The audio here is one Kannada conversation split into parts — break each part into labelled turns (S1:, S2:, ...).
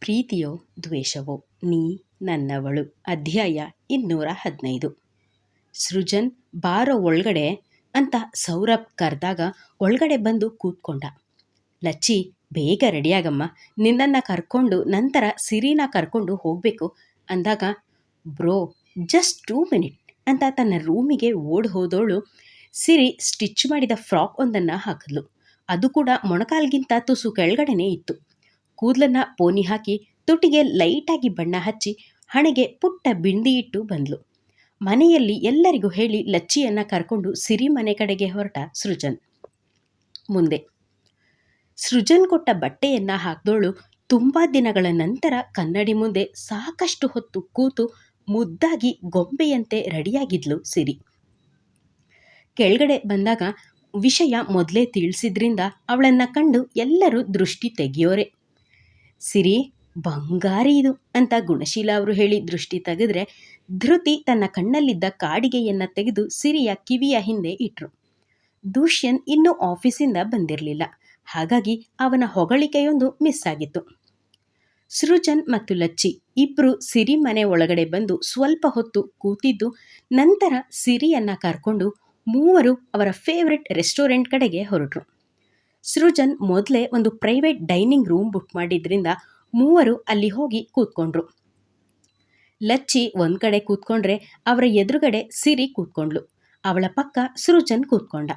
S1: ಪ್ರೀತಿಯೋ ದ್ವೇಷವೋ ನೀ ನನ್ನವಳು. ಅಧ್ಯಾಯ ಇನ್ನೂರ ಹದಿನೈದು. ಸೃಜನ್ ಬಾರೋ ಒಳಗಡೆ ಅಂತ ಸೌರಭ್ ಕರೆದಾಗ ಒಳಗಡೆ ಬಂದು ಕೂತ್ಕೊಂಡ. ಲಚ್ಚಿ, ಬೇಗ ರೆಡಿಯಾಗಮ್ಮ. ನಿನ್ನನ್ನು ಕರ್ಕೊಂಡು ನಂತರ ಸಿರಿನ ಕರ್ಕೊಂಡು ಹೋಗಬೇಕು ಅಂದಾಗ, ಬ್ರೋ, ಜಸ್ಟ್ ಟೂ ಮಿನಿಟ್ ಅಂತ ತನ್ನ ರೂಮಿಗೆ ಓಡಿ ಹೋದವಳು ಸಿರಿ ಸ್ಟಿಚ್ ಮಾಡಿದ ಫ್ರಾಕ್ ಒಂದನ್ನು ಹಾಕಿದ್ಲು. ಅದು ಕೂಡ ಮೊಣಕಾಲ್ಗಿಂತ ತುಸು ಕೆಳಗಡೆನೇ ಇತ್ತು. ಕೂದಲನ್ನ ಪೋನಿ ಹಾಕಿ ತುಟಿಗೆ ಲೈಟಾಗಿ ಬಣ್ಣ ಹಚ್ಚಿ ಹಣೆಗೆ ಪುಟ್ಟ ಬಿಂದಿ ಇಟ್ಟು ಬಂದ್ಲು. ಮನೆಯಲ್ಲಿ ಎಲ್ಲರಿಗೂ ಹೇಳಿ ಲಚ್ಚಿಯನ್ನ ಕರ್ಕೊಂಡು ಸಿರಿ ಮನೆ ಕಡೆಗೆ ಹೊರಟ ಸೃಜನ್. ಮುಂದೆ, ಸೃಜನ್ ಕೊಟ್ಟ ಬಟ್ಟೆಯನ್ನ ಹಾಕ್ದೋಳು ತುಂಬ ದಿನಗಳ ನಂತರ ಕನ್ನಡಿ ಮುಂದೆ ಸಾಕಷ್ಟು ಹೊತ್ತು ಕೂತು ಮುದ್ದಾಗಿ ಗೊಂಬೆಯಂತೆ ರೆಡಿಯಾಗಿದ್ಲು ಸಿರಿ. ಕೆಳಗಡೆ ಬಂದಾಗ ವಿಷಯ ಮೊದಲೇ ತಿಳಿಸಿದ್ರಿಂದ ಅವಳನ್ನು ಕಂಡು ಎಲ್ಲರೂ ದೃಷ್ಟಿ ತೆಗೆಯೋರೆ. ಸಿರಿ, ಬಂಗಾರಿ ಇದು ಅಂತ ಗುಣಶೀಲ ಅವರು ಹೇಳಿ ದೃಷ್ಟಿ ತೆಗೆದ್ರೆ ಧೃತಿ ತನ್ನ ಕಣ್ಣಲ್ಲಿದ್ದ ಕಾಡಿಗೆಯನ್ನು ತೆಗೆದು ಸಿರಿಯ ಕಿವಿಯ ಹಿಂದೆ ಇಟ್ರು. ದೂಷ್ಯನ್ ಇನ್ನೂ ಆಫೀಸಿಂದ ಬಂದಿರಲಿಲ್ಲ. ಹಾಗಾಗಿ ಅವನ ಹೊಗಳಿಕೆಯೊಂದು ಮಿಸ್ ಆಗಿತ್ತು. ಸೃಜನ್ ಮತ್ತು ಲಚ್ಚಿ ಇಬ್ಬರು ಸಿರಿ ಮನೆ ಒಳಗಡೆ ಬಂದು ಸ್ವಲ್ಪ ಹೊತ್ತು ಕೂತಿದ್ದು ನಂತರ ಸಿರಿಯನ್ನ ಕರ್ಕೊಂಡು ಮೂವರು ಅವರ ಫೇವ್ರೆಟ್ ರೆಸ್ಟೋರೆಂಟ್ ಕಡೆಗೆ ಹೊರಟರು. ಸೃಜನ್ ಮೊದಲೇ ಒಂದು ಪ್ರೈವೇಟ್ ಡೈನಿಂಗ್ ರೂಮ್ ಬುಕ್ ಮಾಡಿದ್ರಿಂದ ಮೂವರು ಅಲ್ಲಿ ಹೋಗಿ ಕೂತ್ಕೊಂಡ್ರು. ಲಚ್ಚಿ ಒಂದು ಕಡೆ ಕೂತ್ಕೊಂಡ್ರೆ ಅವರ ಎದುರುಗಡೆ ಸಿರಿ ಕೂತ್ಕೊಂಡ್ಲು. ಅವಳ ಪಕ್ಕ ಸೃಜನ್ ಕೂತ್ಕೊಂಡ.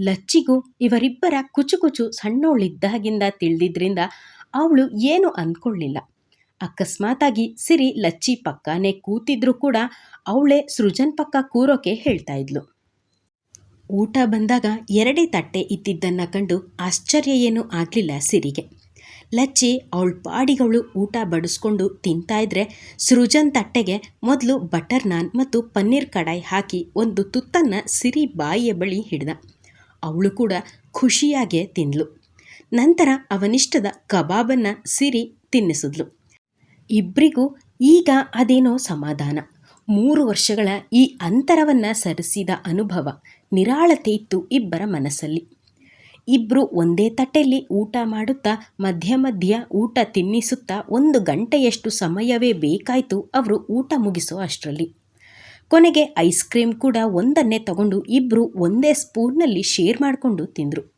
S1: ಲಚ್ಚಿಗೂ ಇವರಿಬ್ಬರ ಕುಚು ಕುಚು ಸಣ್ಣವಳಿದ್ದಾಗಿಂದ ತಿಳಿದಿದ್ರಿಂದ ಅವಳು ಏನು ಅಂದ್ಕೊಳ್ಳಿಲ್ಲ ಅಕಸ್ಮಾತಾಗಿ ಸಿರಿ ಲಚ್ಚಿ ಪಕ್ಕನೇ ಕೂತಿದ್ರು ಕೂಡ ಅವಳೇ ಸೃಜನ್ ಪಕ್ಕ ಕೂರೋಕೆ ಹೇಳ್ತಾ ಇದ್ಲು. ಊಟ ಬಂದಾಗ ಎರಡೇ ತಟ್ಟೆ ಇದ್ದಿದ್ದನ್ನು ಕಂಡು ಆಶ್ಚರ್ಯ ಏನೂ ಆಗಲಿಲ್ಲ ಸಿರಿಗೆ. ಲಚ್ಚಿ ಅವಳ ಪಾಡಿಗಳು ಊಟ ಬಡಿಸ್ಕೊಂಡು ತಿಂತಾ ಇದ್ರೆ ಸೃಜನ್ ತಟ್ಟೆಗೆ ಮೊದಲು ಬಟರ್ ನಾನ್ ಮತ್ತು ಪನ್ನೀರ್ ಕಡಾಯಿ ಹಾಕಿ ಒಂದು ತುತ್ತನ್ನು ಸಿರಿ ಬಾಯಿಯ ಬಳಿ ಹಿಡ್ದ. ಅವಳು ಕೂಡ ಖುಷಿಯಾಗೇ ತಿಂದ್ಲು. ನಂತರ ಅವನಿಷ್ಟದ ಕಬಾಬನ್ನು ಸಿರಿ ತಿನ್ನಿಸಿದ್ಲು. ಇಬ್ಬರಿಗೂ ಈಗ ಅದೇನೋ ಸಮಾಧಾನ. ಮೂರು ವರ್ಷಗಳ ಈ ಅಂತರವನ್ನು ಸರಿಸಿದ ಅನುಭವ. ನಿರಾಳತೆ ಇತ್ತು ಇಬ್ಬರ ಮನಸ್ಸಲ್ಲಿ. ಇಬ್ಬರು ಒಂದೇ ತಟ್ಟೆಯಲ್ಲಿ ಊಟ ಮಾಡುತ್ತಾ ಮಧ್ಯ ಮಧ್ಯ ಊಟ ತಿನ್ನಿಸುತ್ತಾ ಒಂದು ಗಂಟೆಯಷ್ಟು ಸಮಯವೇ ಬೇಕಾಯಿತು ಅವರು ಊಟ ಮುಗಿಸೋ ಅಷ್ಟರಲ್ಲಿ. ಕೊನೆಗೆ ಐಸ್ ಕ್ರೀಮ್ ಕೂಡ ಒಂದನ್ನೇ ತಗೊಂಡು ಇಬ್ಬರು ಒಂದೇ ಸ್ಪೂನ್ನಲ್ಲಿ ಶೇರ್ ಮಾಡಿಕೊಂಡು ತಿಂದರು.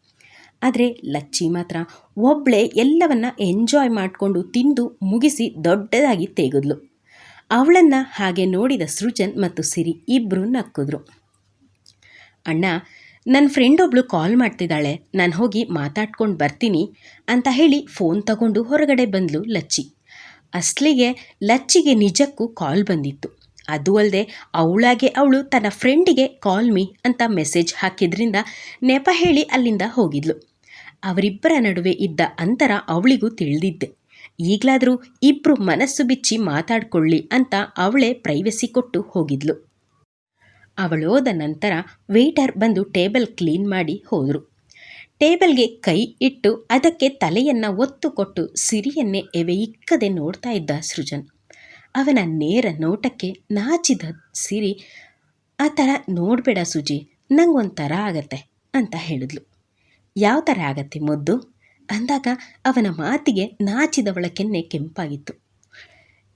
S1: ಆದರೆ ಲಚ್ಚಿ ಮಾತ್ರ ಒಬ್ಬಳೇ ಎಲ್ಲವನ್ನ ಎಂಜಾಯ್ ಮಾಡಿಕೊಂಡು ತಿಂದು ಮುಗಿಸಿ ದೊಡ್ಡದಾಗಿ ತೆಗೆದ್ಲು. ಅವಳನ್ನು ಹಾಗೆ ನೋಡಿದ ಸೃಜನ್ ಮತ್ತು ಸಿರಿ ಇಬ್ಬರು ನಕ್ಕಿದ್ರು. ಅಣ್ಣ ನನ್ನ ಫ್ರೆಂಡ್ ಒಬ್ಳು ಕಾಲ್ ಮಾಡ್ತಿದ್ದಾಳೆ, ನಾನು ಹೋಗಿ ಮಾತಾಡ್ಕೊಂಡು ಬರ್ತೀನಿ ಅಂತ ಹೇಳಿ ಫೋನ್ ತಗೊಂಡು ಹೊರಗಡೆ ಬಂದ್ಲು ಲಚ್ಚಿ. ಅಸ್ಲಿಗೆ ಲಚ್ಚಿಗೆ ನಿಜಕ್ಕೂ ಕಾಲ್ ಬಂದಿತ್ತು. ಅದು ಅಲ್ಲದೆ ಅವಳಾಗೆ ಅವಳು ತನ್ನ ಫ್ರೆಂಡಿಗೆ ಕಾಲ್ ಮೀ ಅಂತ ಮೆಸೇಜ್ ಹಾಕಿದ್ರಿಂದ ನೆಪ ಹೇಳಿ ಅಲ್ಲಿಂದ ಹೋಗಿದ್ಲು. ಅವರಿಬ್ಬರ ನಡುವೆ ಇದ್ದ ಅಂತರ ಅವಳಿಗೂ ತಿಳಿದಿದ್ದೆ. ಈಗಲಾದರೂ ಇಬ್ಬರು ಮನಸ್ಸು ಬಿಚ್ಚಿ ಮಾತಾಡ್ಕೊಳ್ಳಿ ಅಂತ ಅವಳೇ ಪ್ರೈವಸಿ ಕೊಟ್ಟು ಹೋಗಿದ್ಲು. ಅವಳೋದ ನಂತರ ವೇಟರ್ ಬಂದು ಟೇಬಲ್ ಕ್ಲೀನ್ ಮಾಡಿ ಹೋದರು. ಟೇಬಲ್ಗೆ ಕೈ ಇಟ್ಟು ಅದಕ್ಕೆ ತಲೆಯನ್ನು ಒತ್ತು ಕೊಟ್ಟು ಸಿರಿಯನ್ನೇ ಎವೆಯಿಕ್ಕದೆ ನೋಡ್ತಾ ಇದ್ದ ಸೃಜನ್. ಅವನ ನೇರ ನೋಟಕ್ಕೆ ನಾಚಿದ ಸಿರಿ, ಆ ಥರ ನೋಡಬೇಡ ಸುಜಿ ನಂಗೊಂಥರ ಆಗತ್ತೆ ಅಂತ ಹೇಳಿದ್ಲು. ಯಾವ ಥರ ಆಗತ್ತೆ ಮುದ್ದು? ಅಂದಾಗ ಅವನ ಮಾತಿಗೆ ನಾಚಿದವಳ ಕೆನ್ನೆ ಕೆಂಪಾಗಿತ್ತು.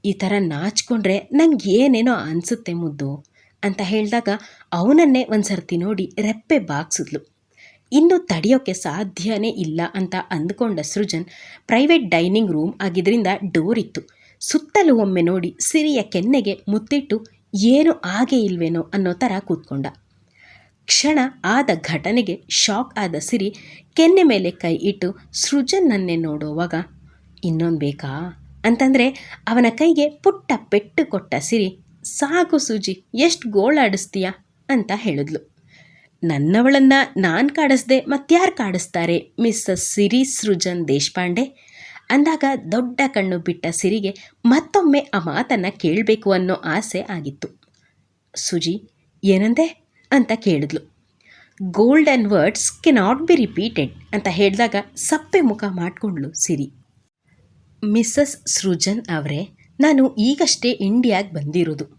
S1: ಈ ಥರ ನಾಚ್ಕೊಂಡ್ರೆ ನಂಗೆ ಏನೇನೋ ಅನಿಸುತ್ತೆ ಮುದ್ದು ಅಂತ ಹೇಳಿದಾಗ ಅವನನ್ನೇ ಒಂದು ಸರ್ತಿ ನೋಡಿ ರೆಪ್ಪೆ ಬಾಗ್ಸಿದ್ಲು. ಇನ್ನು ತಡೆಯೋಕ್ಕೆ ಸಾಧ್ಯನೇ ಇಲ್ಲ ಅಂತ ಅಂದ್ಕೊಂಡ ಸೃಜನ್ ಪ್ರೈವೇಟ್ ಡೈನಿಂಗ್ ರೂಮ್ ಆಗಿದ್ದರಿಂದ ಡೋರ್ ಇತ್ತು. ಸುತ್ತಲೂ ಒಮ್ಮೆ ನೋಡಿ ಸಿರಿಯ ಕೆನ್ನೆಗೆ ಮುತ್ತಿಟ್ಟು ಏನು ಆಗೇ ಇಲ್ವೇನೋ ಅನ್ನೋ ಥರ ಕೂತ್ಕೊಂಡ. ಕ್ಷಣ ಆದ ಘಟನೆಗೆ ಶಾಕ್ ಆದ ಸಿರಿ ಕೆನ್ನೆ ಮೇಲೆ ಕೈ ಇಟ್ಟು ಸೃಜನ್ನನ್ನೇ ನೋಡುವಾಗ ಇನ್ನೊಂದು ಬೇಕಾ? ಅಂತಂದರೆ ಅವನ ಕೈಗೆ ಪುಟ್ಟ ಪೆಟ್ಟು ಕೊಟ್ಟ ಸಿರಿ ಸಾಕು ಸೂಜಿ, ಎಷ್ಟು ಗೋಳಾಡಿಸ್ತೀಯ ಅಂತ ಹೇಳಿದ್ಲು. ನನ್ನವಳನ್ನು ನಾನು ಕಾಡಿಸ್ದೆ ಮತ್ತಾರು ಕಾಡಿಸ್ತಾರೆ, ಮಿಸ್ಸಸ್ ಸಿರಿ ಸೃಜನ್ ದೇಶಪಾಂಡೆ? ಅಂದಾಗ ದೊಡ್ಡ ಕಣ್ಣು ಬಿಟ್ಟ ಸಿರಿಗೆ ಮತ್ತೊಮ್ಮೆ ಆ ಮಾತನ್ನು ಕೇಳಬೇಕು ಅನ್ನೋ ಆಸೆ ಆಗಿತ್ತು. ಸುಜಿ, ಏನಂದೆ? ಅಂತ ಕೇಳಿದ್ಲು. Golden words cannot be repeated ಅಂತ ಹೇಳಿದಾಗ ಸಪ್ಪೆ ಮುಖ ಮಾಡಿಕೊಂಡ್ಲು ಸಿರಿ. ಮಿಸ್ಸಸ್ ಸೃಜನ್ ಅವರೇ, ನಾನು ಈಗಷ್ಟೇ ಇಂಡಿಯಾಗೆ ಬಂದಿರೋದು.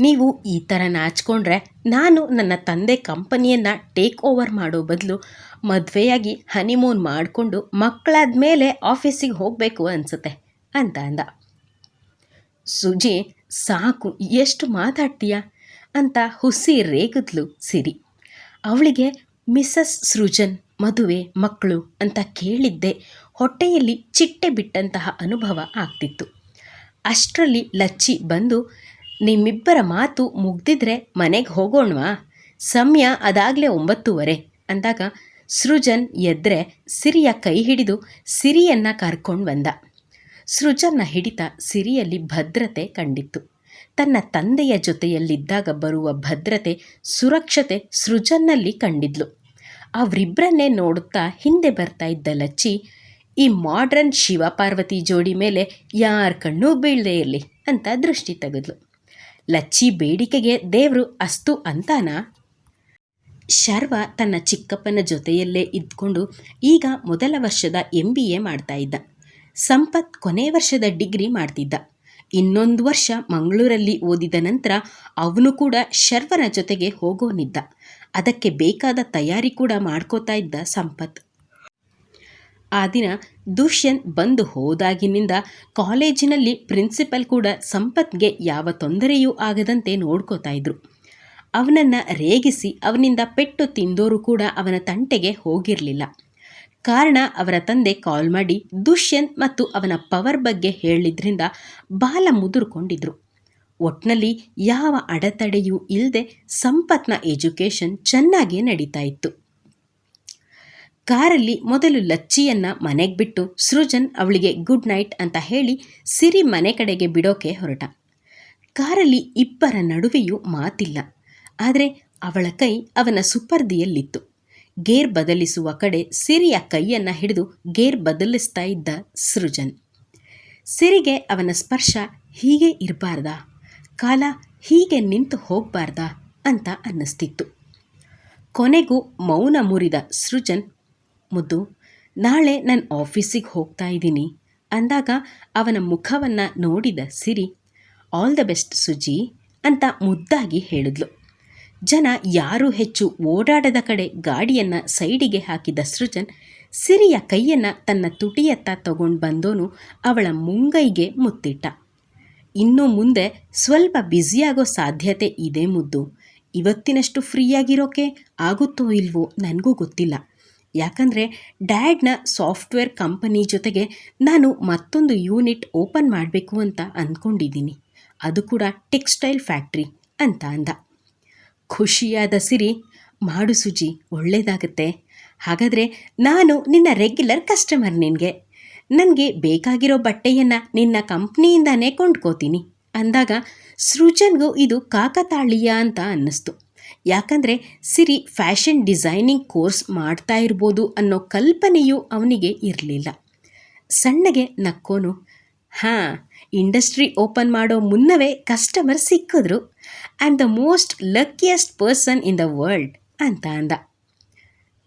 S1: ನೀವು ಈ ಥರ ನಾಚ್ಕೊಂಡ್ರೆ ನಾನು ನನ್ನ ತಂದೆ ಕಂಪನಿಯನ್ನು ಟೇಕ್ ಓವರ್ ಮಾಡೋ ಬದಲು ಮದುವೆಯಾಗಿ ಹನಿಮೂನ್ ಮಾಡಿಕೊಂಡು ಮಕ್ಕಳಾದ ಮೇಲೆ ಆಫೀಸಿಗೆ ಹೋಗಬೇಕು ಅನಿಸುತ್ತೆ ಅಂತ ಅಂದ. ಸುಜಿ, ಸಾಕು, ಎಷ್ಟು ಮಾತಾಡ್ತೀಯ? ಅಂತ ಹುಸಿ ರೇಗಿದ್ಲು ಸಿರಿ. ಅವಳಿಗೆ ಮಿಸಸ್ ಸೃಜನ್, ಮದುವೆ, ಮಕ್ಕಳು ಅಂತ ಕೇಳಿದ್ದೆ ಹೊಟ್ಟೆಯಲ್ಲಿ ಚಿಟ್ಟೆ ಬಿಟ್ಟಂತಹ ಅನುಭವ ಆಗ್ತಿತ್ತು. ಅಷ್ಟರಲ್ಲಿ ಲಚ್ಚಿ ಬಂದು ನಿಮ್ಮಿಬ್ಬರ ಮಾತು ಮುಗ್ದಿದ್ರೆ ಮನೆಗೆ ಹೋಗೋಣವಾ? ಸಮಯ ಅದಾಗಲೇ ಒಂಬತ್ತುವರೆ. ಅಂದಾಗ ಸೃಜನ್ ಎದ್ರೆ ಸಿರಿಯ ಕೈ ಹಿಡಿದು ಸಿರಿಯನ್ನು ಕರ್ಕೊಂಡು ಬಂದ. ಸೃಜನ್ನ ಹಿಡಿತ ಸಿರಿಯಲ್ಲಿ ಭದ್ರತೆ ಕಂಡಿತ್ತು. ತನ್ನ ತಂದೆಯ ಜೊತೆಯಲ್ಲಿದ್ದಾಗ ಬರುವ ಭದ್ರತೆ, ಸುರಕ್ಷತೆ ಸೃಜನ್ನಲ್ಲಿ ಕಂಡಿದ್ಲು. ಅವರಿಬ್ಬರನ್ನೇ ನೋಡುತ್ತಾ ಹಿಂದೆ ಬರ್ತಾ ಇದ್ದ ಲಚ್ಚಿ, ಈ ಮಾಡ್ರನ್ ಶಿವಪಾರ್ವತಿ ಜೋಡಿ ಮೇಲೆ ಯಾರ ಕಣ್ಣೂ ಬೀಳದೇ ಇರಲಿ ಅಂತ ದೃಷ್ಟಿ ತೆಗೆದ್ಲು. ಲಚ್ಚಿ ಬೇಡಿಕೆಗೆ ದೇವರು ಅಸ್ತು ಅಂತಾನ? ಶರ್ವ ತನ್ನ ಚಿಕ್ಕಪ್ಪನ ಜೊತೆಯಲ್ಲೇ ಇದ್ಕೊಂಡು ಈಗ ಮೊದಲ ವರ್ಷದ ಎಂ ಬಿ ಎ ಮಾಡ್ತಾ ಇದ್ದ. ಸಂಪತ್ ಕೊನೆ ವರ್ಷದ ಡಿಗ್ರಿ ಮಾಡ್ತಿದ್ದ. ಇನ್ನೊಂದು ವರ್ಷ ಮಂಗಳೂರಲ್ಲಿ ಓದಿದ ನಂತರ ಅವನು ಕೂಡ ಶರ್ವನ ಜೊತೆಗೆ ಹೋಗೋನಿದ್ದ. ಅದಕ್ಕೆ ಬೇಕಾದ ತಯಾರಿ ಕೂಡ ಮಾಡ್ಕೋತಾ ಇದ್ದ ಸಂಪತ್. ಆ ದಿನ ದುಷ್ಯಂತ್ ಬಂದು ಹೋದಾಗಿನಿಂದ ಕಾಲೇಜಿನಲ್ಲಿ ಪ್ರಿನ್ಸಿಪಲ್ ಕೂಡ ಸಂಪತ್ಗೆ ಯಾವ ತೊಂದರೆಯೂ ಆಗದಂತೆ ನೋಡ್ಕೋತಾ ಇದ್ರು. ಅವನನ್ನು ರೇಗಿಸಿ ಅವನಿಂದ ಪೆಟ್ಟು ತಿಂದೋರು ಕೂಡ ಅವನ ತಂಟೆಗೆ ಹೋಗಿರಲಿಲ್ಲ. ಕಾರಣ ಅವರ ತಂದೆ ಕಾಲ್ ಮಾಡಿ ದುಷ್ಯಂತ್ ಮತ್ತು ಅವನ ಪವರ್ ಬಗ್ಗೆ ಹೇಳಿದ್ರಿಂದ ಬಾಲ ಮುದುರ್ಕೊಂಡಿದ್ರು. ಒಟ್ನಲ್ಲಿ ಯಾವ ಅಡೆತಡೆಯೂ ಇಲ್ಲದೆ ಸಂಪತ್ನ ಎಜುಕೇಷನ್ ಚೆನ್ನಾಗೇ ನಡೀತಾ ಇತ್ತು. ಕಾರಲ್ಲಿ ಮೊದಲು ಲಚ್ಚಿಯನ್ನ ಮನೆಗೆ ಬಿಟ್ಟು ಸೃಜನ್ ಅವಳಿಗೆ ಗುಡ್ ನೈಟ್ ಅಂತ ಹೇಳಿ ಸಿರಿ ಮನೆ ಕಡೆಗೆ ಬಿಡೋಕೆ ಹೊರಟ. ಕಾರಲ್ಲಿ ಇಬ್ಬರ ನಡುವೆಯೂ ಮಾತಿಲ್ಲ. ಆದರೆ ಅವಳ ಕೈ ಅವನ ಸುಪರ್ದಿಯಲ್ಲಿತ್ತು. ಗೇರ್ ಬದಲಿಸುವ ಕಡೆ ಸಿರಿಯ ಕೈಯನ್ನು ಹಿಡಿದು ಗೇರ್ ಬದಲಿಸ್ತಾ ಇದ್ದ ಸೃಜನ್. ಸಿರಿಗೆ ಅವನ ಸ್ಪರ್ಶ ಹೀಗೆ ಇರಬಾರ್ದಾ? ಕಾಲ ಹೀಗೆ ನಿಂತು ಹೋಗಬಾರ್ದಾ? ಅಂತ ಅನ್ನಿಸ್ತಿತ್ತು. ಕೊನೆಗೂ ಮೌನ ಮುರಿದ ಸೃಜನ್ ಮುದ್ದು, ನಾಳೆ ನಾನು ಆಫೀಸಿಗೆ ಹೋಗ್ತಾ ಇದ್ದೀನಿ. ಅಂದಾಗ ಅವನ ಮುಖವನ್ನು ನೋಡಿದ Siri, all the best Suji ಅಂತ ಮುದ್ದಾಗಿ ಹೇಳಿದ್ಲು. ಜನ ಯಾರು ಹೆಚ್ಚು ಓಡಾಡದ ಕಡೆ ಗಾಡಿಯನ್ನು ಸೈಡಿಗೆ ಹಾಕಿದ ಸೃಜನ್, ಸಿರಿಯ ಕೈಯನ್ನು ತನ್ನ ತುಟಿಯತ್ತ ತಗೊಂಡು ಬಂದೋನು ಅವಳ ಮುಂಗೈಗೆ ಮುತ್ತಿಟ್ಟ. ಇನ್ನು ಮುಂದೆ ಸ್ವಲ್ಪ ಬ್ಯುಸಿಯಾಗೋ ಸಾಧ್ಯತೆ ಇದೆ ಮುದ್ದು. ಇವತ್ತಿನಷ್ಟು ಫ್ರೀಯಾಗಿರೋಕೆ ಆಗುತ್ತೋ ಇಲ್ವೋ ನನಗೂ ಗೊತ್ತಿಲ್ಲ. ಯಾಕಂದರೆ ಡ್ಯಾಡ್ನ ಸಾಫ್ಟ್ವೇರ್ ಕಂಪನಿ ಜೊತೆಗೆ ನಾನು ಮತ್ತೊಂದು ಯೂನಿಟ್ ಓಪನ್ ಮಾಡಬೇಕು ಅಂತ ಅಂದ್ಕೊಂಡಿದ್ದೀನಿ ಅದು ಕೂಡ ಟೆಕ್ಸ್ಟೈಲ್ ಫ್ಯಾಕ್ಟ್ರಿ ಅಂತ ಅಂದ. ಖುಷಿಯಾದ ಸಿರಿ, ಮಾಡು ಸುಜಿ ಒಳ್ಳೆಯದಾಗತ್ತೆ ಹಾಗಾದರೆ ನಾನು ನಿನ್ನ ರೆಗ್ಯುಲರ್ ಕಸ್ಟಮರ್ ನಿನಗೆ. ನನಗೆ ಬೇಕಾಗಿರೋ ಬಟ್ಟೆಯನ್ನು ನಿನ್ನ ಕಂಪ್ನಿಯಿಂದಾನೇ ಕೊಂಡ್ಕೋತೀನಿ. ಅಂದಾಗ, ಸೃಜನ್ಗೂ ಇದು ಕಾಕತಾಳೀಯ ಅಂತ ಅನ್ನಿಸ್ತು. ಯಾಕಂದರೆ ಸಿರಿ ಫ್ಯಾಷನ್ ಡಿಸೈನಿಂಗ್ ಕೋರ್ಸ್ ಮಾಡ್ತಾ ಇರ್ಬೋದು ಅನ್ನೋ ಕಲ್ಪನೆಯೂ ಅವನಿಗೆ ಇರಲಿಲ್ಲ. ಸಣ್ಣಗೆ ನಕ್ಕೋನು, ಹಾಂ ಇಂಡಸ್ಟ್ರಿ ಓಪನ್ ಮಾಡೋ ಮುನ್ನವೇ ಕಸ್ಟಮರ್ ಸಿಕ್ಕಿದ್ರು. And the most luckiest person in the world ಅಂತ ಅಂದ.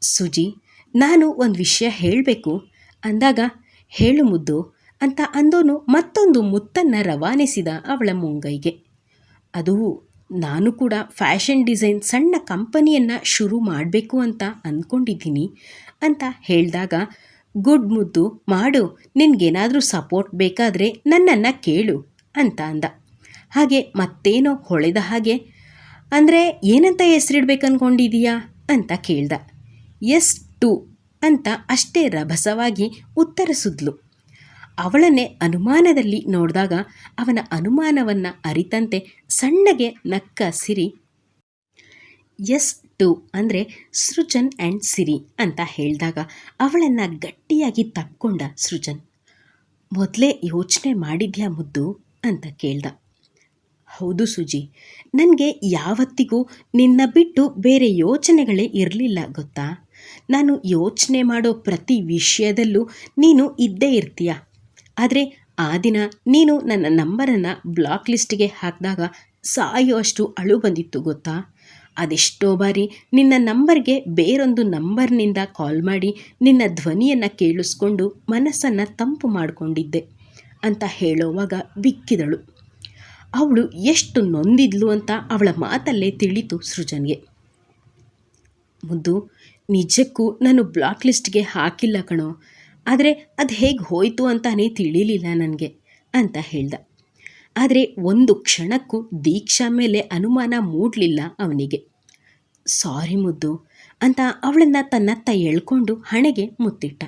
S1: ಸುಜಿ, ನಾನು ಒಂದು ವಿಷಯ ಹೇಳಬೇಕು. ಅಂದಾಗ ಹೇಳು ಮುದ್ದು ಅಂತ ಅಂದೋನು ಮತ್ತೊಂದು ಮುತ್ತನ್ನು ರವಾನಿಸಿದ ಅವಳ ಮುಂಗೈಗೆ. ಅದು ನಾನು ಕೂಡ ಫ್ಯಾಷನ್ ಡಿಸೈನ್ ಸಣ್ಣ ಕಂಪನಿಯನ್ನು ಶುರು ಮಾಡಬೇಕು ಅಂತ ಅಂದ್ಕೊಂಡಿದ್ದೀನಿ ಅಂತ ಹೇಳಿದಾಗ, ಗುಡ್ ಮುದ್ದು, ಮಾಡು, ನಿನಗೇನಾದರೂ ಸಪೋರ್ಟ್ ಬೇಕಾದರೆ ನನ್ನನ್ನು ಕೇಳು ಅಂತ ಅಂದ. ಹಾಗೆ ಮತ್ತೇನೋ ಹೊಳೆದ ಹಾಗೆ, ಅಂದರೆ ಏನಂತ ಹೆಸರಿಡ್ಬೇಕು ಅಂದ್ಕೊಂಡಿದೀಯಾ ಅಂತ ಕೇಳ್ದ. ಎಸ್ ಟು ಅಂತ ಅಷ್ಟೇ ರಭಸವಾಗಿ ಉತ್ತರಿಸಿದ್ಲು. ಅವಳನ್ನೇ ಅನುಮಾನದಲ್ಲಿ ನೋಡಿದಾಗ ಅವನ ಅನುಮಾನವನ್ನು ಅರಿತಂತೆ ಸಣ್ಣಗೆ ನಕ್ಕ ಸಿರಿ, ಎಸ್ ಟು ಅಂದರೆ ಸೃಜನ್ ಆ್ಯಂಡ್ ಸಿರಿ ಅಂತ ಹೇಳಿದಾಗ ಅವಳನ್ನು ಗಟ್ಟಿಯಾಗಿ ತಕ್ಕೊಂಡ ಸೃಜನ್. ಮೊದಲೇ ಯೋಚನೆ ಮಾಡಿದ್ಯಾ ಮುದ್ದು? ಅಂತ ಕೇಳ್ದ. ಹೌದು ಸುಜಿ, ನನಗೆ ಯಾವತ್ತಿಗೂ ನಿನ್ನ ಬಿಟ್ಟು ಬೇರೆ ಯೋಚನೆಗಳೇ ಇರಲಿಲ್ಲ ಗೊತ್ತಾ? ನಾನು ಯೋಚನೆ ಮಾಡೋ ಪ್ರತಿ ವಿಷಯದಲ್ಲೂ ನೀನು ಇದ್ದೇ ಇರ್ತೀಯ? ಆದರೆ ಆ ದಿನ ನೀನು ನನ್ನ ನಂಬರನ್ನು ಬ್ಲಾಕ್ ಲಿಸ್ಟ್ಗೆ ಹಾಕಿದಾಗ ಸಾಯುವಷ್ಟು ಅಳು ಬಂದಿತ್ತು ಗೊತ್ತಾ? ಅದೆಷ್ಟೋ ಬಾರಿ ನಿನ್ನ ನಂಬರ್ಗೆ ಬೇರೊಂದು ನಂಬರ್ನಿಂದ ಕಾಲ್ ಮಾಡಿ ನಿನ್ನ ಧ್ವನಿಯನ್ನು ಕೇಳಿಸ್ಕೊಂಡು ಮನಸ್ಸನ್ನು ತಂಪು ಮಾಡಿಕೊಂಡಿದ್ದೆ ಅಂತ ಹೇಳೋವಾಗ ಬಿಕ್ಕಿದಳು. ಅವಳು ಎಷ್ಟು ನೊಂದಿದ್ಲು ಅಂತ ಅವಳ ಮಾತಲ್ಲೇ ತಿಳಿತು ಸೃಜನ್ಗೆ. ಮುದ್ದು, ನಿಜಕ್ಕೂ ನಾನು ಬ್ಲಾಕ್ ಲಿಸ್ಟ್ಗೆ ಹಾಕಿಲ್ಲ ಕಣೋ. ಆದರೆ ಅದು ಹೇಗೆ ಹೋಯಿತು ಅಂತಾನೇ ತಿಳಿಲಿಲ್ಲ ನನಗೆ ಅಂತ ಹೇಳ್ದ. ಆದರೆ ಒಂದು ಕ್ಷಣಕ್ಕೂ ದೀಕ್ಷಾ ಮೇಲೆ ಅನುಮಾನ ಮೂಡಲಿಲ್ಲ ಅವನಿಗೆ. ಸಾರಿ ಮುದ್ದು ಅಂತ ಅವಳನ್ನು ತನ್ನತ್ತ ಎಳ್ಕೊಂಡು ಹಣೆಗೆ ಮುತ್ತಿಟ್ಟ.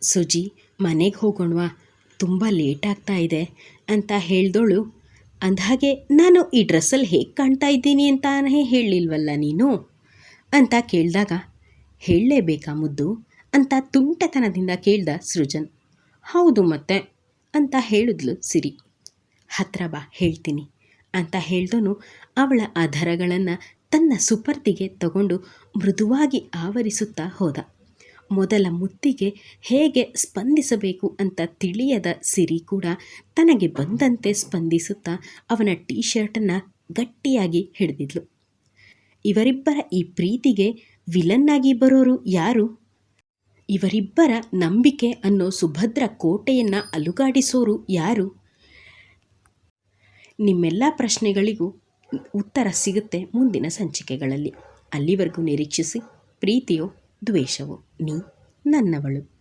S1: ಸುಜಿ, ಮನೆಗೆ ಹೋಗೋಣವಾ? ತುಂಬ ಲೇಟ್ ಆಗ್ತಾ ಇದೆ ಅಂತ ಹೇಳ್ದೋಳು. ಅಂದಹಾಗೆ ನಾನು ಈ ಡ್ರೆಸ್ಸಲ್ಲಿ ಹೇಗೆ ಕಾಣ್ತಾ ಇದ್ದೀನಿ ಅಂತಾನೇ ಹೇಳಿಲ್ವಲ್ಲ ನೀನು? ಅಂತ ಕೇಳಿದಾಗ, ಹೇಳಲೇಬೇಕಾ ಮುದ್ದು? ಅಂತ ತುಂಟತನದಿಂದ ಕೇಳ್ದ ಸೃಜನ್. ಹೌದು ಮತ್ತೆ, ಅಂತ ಹೇಳಿದ್ಲು ಸಿರಿ. ಹತ್ರ ಬಾ, ಹೇಳ್ತೀನಿ, ಅಂತ ಹೇಳ್ದನು ಅವಳ ಆಧಾರಗಳನ್ನು ತನ್ನ ಸುಪರ್ದಿಗೆ ತಗೊಂಡು ಮೃದುವಾಗಿ ಆವರಿಸುತ್ತಾ ಹೋದ. ಮೊದಲ ಮುತ್ತಿಗೆ ಹೇಗೆ ಸ್ಪಂದಿಸಬೇಕು ಅಂತ ತಿಳಿಯದ ಸಿರಿ ಕೂಡ ತನಗೆ ಬಂದಂತೆ ಸ್ಪಂದಿಸುತ್ತಾ ಅವನ ಟೀ ಶರ್ಟನ್ನು ಗಟ್ಟಿಯಾಗಿ ಹಿಡಿದಿದ್ಲು. ಇವರಿಬ್ಬರ ಈ ಪ್ರೀತಿಗೆ ವಿಲನ್ನಾಗಿ ಬರೋರು ಯಾರು? ಇವರಿಬ್ಬರ ನಂಬಿಕೆ ಅನ್ನೋ ಸುಭದ್ರ ಕೋಟೆಯನ್ನು ಅಲುಗಾಡಿಸೋರು ಯಾರು? ನಿಮ್ಮೆಲ್ಲ ಪ್ರಶ್ನೆಗಳಿಗೂ ಉತ್ತರ ಸಿಗುತ್ತೆ ಮುಂದಿನ ಸಂಚಿಕೆಗಳಲ್ಲಿ. ಅಲ್ಲಿವರೆಗೂ ನಿರೀಕ್ಷಿಸಿ, ಪ್ರೀತಿಯೋ ದ್ವೇಷವೋ, ನೀ ನನ್ನವಳು.